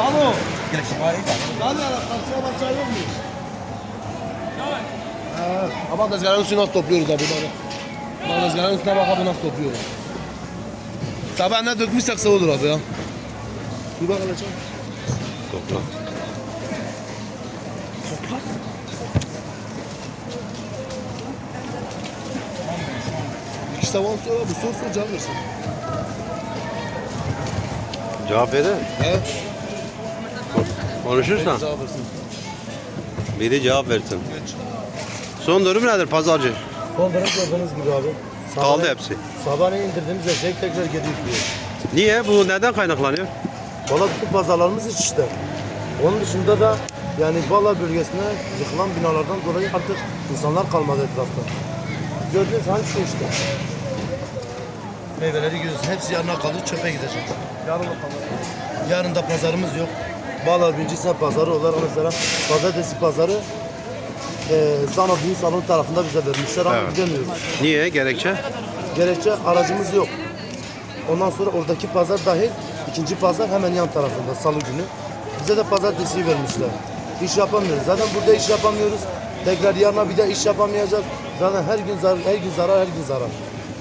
Salo. Gel şifayı da. Hadi ala karşıya bakacağı yok mu? Ha, ama tezgahın üstüne nasıl topluyoruz abi bana. Bana tezgahın üstüne bak abi nasıl topluyorlar. Tabi ne dökmüşsek sağ olur abi ya. Bir bak hele çabuk. Topla. İki tavan sonra bu can versin. Cevap verir. He? Konuşursan Cevap versin. biri cevap versin. Son durum nedir pazarcı? Son durum gördüğünüz gibi abi. Kaldı hepsi. Sabahleyin indirdiğimiz eşek tekrar geri yüklüyor. Niye? Bu neden kaynaklanıyor? Valla bütün pazarlarımız iç işte. Onun dışında da yani Bala bölgesine yıkılan binalardan dolayı artık insanlar kalmadı etrafta. Gördüğünüz hangi şey işte. Meyveleri görüyorsun. Hepsi yarına kalır çöpe gidecek. Yarın bakalım. Yarın da pazarımız yok. Bala Birincisine pazarı olarak mesela pazartesi pazarı e, Zano Düğün Salonu tarafında bize vermişler ama Evet. gidemiyoruz. Niye? Gerekçe? Gerekçe aracımız yok. Ondan sonra oradaki pazar dahil ikinci pazar hemen yan tarafında salı günü. Bize de pazartesi vermişler. İş yapamıyoruz. Zaten burada iş yapamıyoruz. Tekrar yarına bir de iş yapamayacağız. Zaten her gün zarar, her gün zarar, her gün zarar.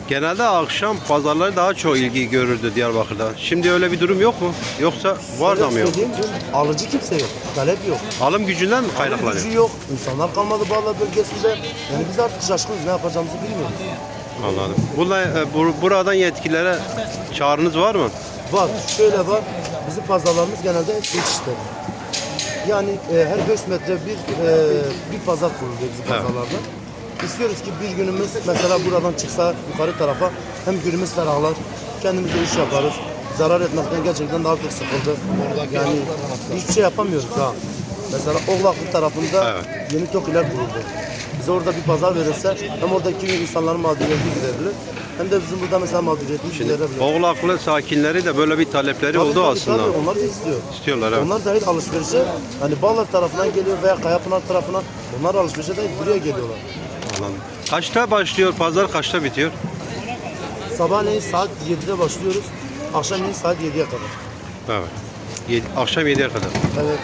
Genelde akşam pazarları daha çok ilgi görürdü Diyarbakır'da. Şimdi öyle bir durum yok mu? Yoksa var da mı yok? Söyleyeyim, Alıcı kimse yok. Talep yok. Alım gücünden mi kaynaklanıyor? Gücü yok. İnsanlar kalmadı Bağla bölgesinde. Yani biz artık şaşkınız. Ne yapacağımızı bilmiyoruz. Anladım. Bunla, e, bu- buradan yetkililere çağrınız var mı? Var, şöyle var. Bizim pazarlarımız genelde hep geçişte. Yani e, her 5 metre bir e, bir pazar kuruluyor bizim pazarlarda. İstiyoruz ki bir günümüz mesela buradan çıksa yukarı tarafa hem günümüz ferahlar, kendimize iş yaparız. Zarar etmekten gerçekten de artık sıkıldı. Yani hiçbir şey yapamıyoruz ha. Mesela Oğlaklı tarafında Evet. yeni TOKİ'ler kuruldu. Bize orada bir pazar verirse hem oradaki insanların mağduriyeti giderilir hem de bizim burada mesela mağduriyetimiz giderilir. Oğlaklı sakinleri de böyle bir talepleri Tabii, oldu tabii, aslında. tabii, onlar da istiyor. İstiyorlar evet. Onlar dahil alışverişe hani Bağlar tarafından geliyor veya Kayapınar tarafına onlar alışverişe de buraya geliyorlar. Anladım. Kaçta başlıyor pazar, kaçta bitiyor? Sabahleyin saat 7'de başlıyoruz. Akşamleyin saat 7'ye kadar. Evet. Yedi- akşam 7'ye kadar. Evet.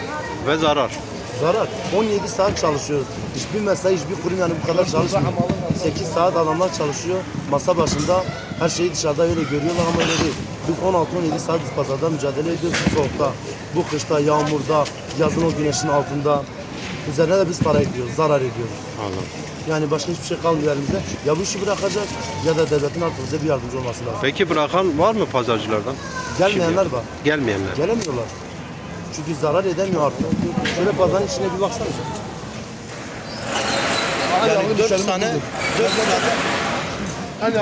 Ve zarar. Zarar. 17 saat çalışıyoruz. Hiçbir mesai, hiçbir kurum yani bu kadar çalışmıyor. 8 saat adamlar çalışıyor. Masa başında her şeyi dışarıda öyle görüyorlar ama öyle değil. Biz 16-17 saat biz pazarda mücadele ediyoruz soğukta. Bu kışta, yağmurda, yazın o güneşin altında. Üzerine de biz para ediyoruz, zarar ediyoruz. Anladım. Yani başka hiçbir şey kalmıyor elimizde. Ya bu işi bırakacağız ya da devletin artık bize bir yardımcı olması lazım. Peki bırakan var mı pazarcılardan? Gelmeyenler var. Gelmeyenler. Gelemiyorlar. Çünkü zarar edemiyor artık. Şöyle pazarın içine bir baksana. Yani 4 tane,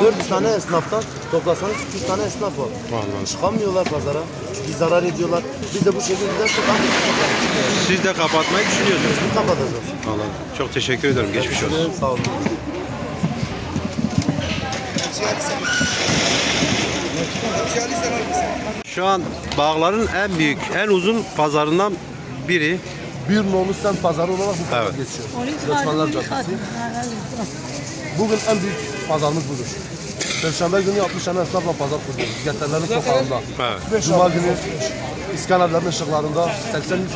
4 tane esnaftan toplasanız 200 tane esnaf var. Vallahi. Çıkamıyorlar pazara. Çünkü zarar ediyorlar. Biz de bu şekilde gidersek Siz de kapatmayı düşünüyorsunuz. Biz kapatacağız. Anladım. Çok teşekkür ederim. Geçmiş olsun. Sağ olun. Şu an bağların en büyük, en uzun pazarından biri. Bir nolu sen pazarı olarak bu pazar Evet. geçiyor. Göçmenler Caddesi. Bugün en büyük pazarımız budur. Perşembe günü 60 tane esnafla pazar kuruyoruz. Getirlerin sokağında. Evet. Cuma günü İskenderlerin ışıklarında 80-100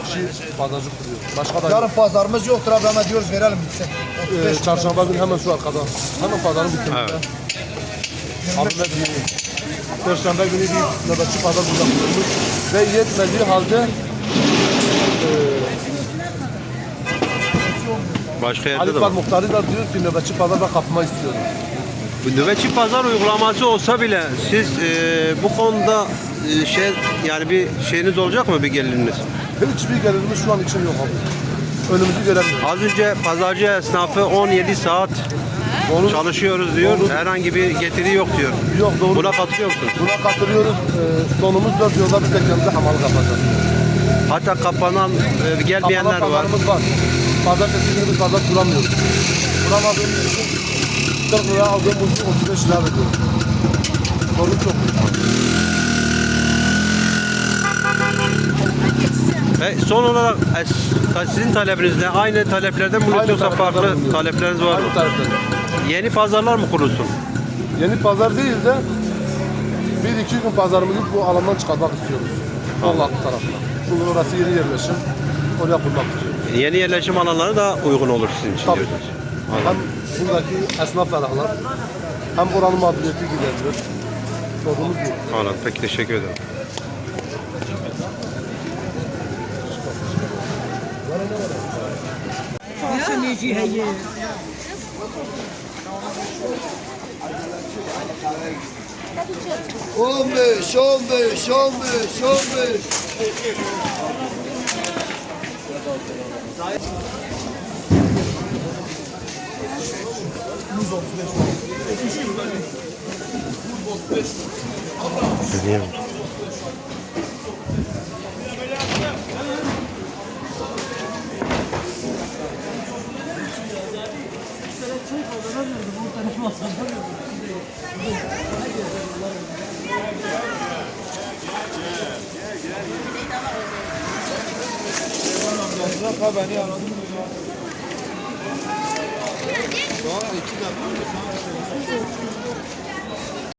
kişi pazarcı kuruyor. Başka da Yarın pazarımız yoktur abi ama diyoruz verelim bitsin. e, çarşamba günü hemen şu arkada. Hemen pazarın bitiminde. Evet. Ahmet günü. Perşembe günü bir nöbetçi pazar burada kurulmuş. Ve yetmediği halde Başka yerde Ali de var. Muhtarı da diyor ki nöbetçi pazarda kapıma istiyorum. Bu nöbetçi pazar uygulaması olsa bile siz e, bu konuda e, şey yani bir şeyiniz olacak mı bir geliriniz? Hiçbir gelirimiz şu an için yok abi. Önümüzü göremiyoruz. Az önce pazarcı esnafı 17 saat Doğru. çalışıyoruz diyor. Doğru. Herhangi bir getiri yok diyor. Yok doğru. Buna katılıyor musunuz? Buna katılıyoruz. Ee, sonumuz dört yolda biz de kendimize hamalı kapatacağız. Hatta kapanan e, gelmeyenler Kapalı var. var. Pazartesi günü biz pazar kuramıyoruz. Kuramadığımız için 40 lira aldığım buzu 35 lira veriyorum. Sorun çok. Ve son olarak es- sizin talebiniz ne? Aynı taleplerden mi Aynı yoksa taleplerden farklı bulunuyoruz. talepleriniz var mı? Aynı tariften. Yeni pazarlar mı kurulsun? Yeni pazar değil de bir iki gün pazarımızı bu alandan çıkartmak istiyoruz. Allah tarafından. Bugün orası yeni yerleşim. Oraya kurmak istiyoruz. Yeni yerleşim alanları da uygun olur sizin için Tabii. diyorsunuz. Hem buradaki esnaf ferahlar hem oranın mağduriyeti giderilir. Sorunumuz bu. Anladım. Peki teşekkür ederim. On beş, on beş, on beş, on beş. Görüyor musun? Beni aradım ya. Doğru, iki dakika.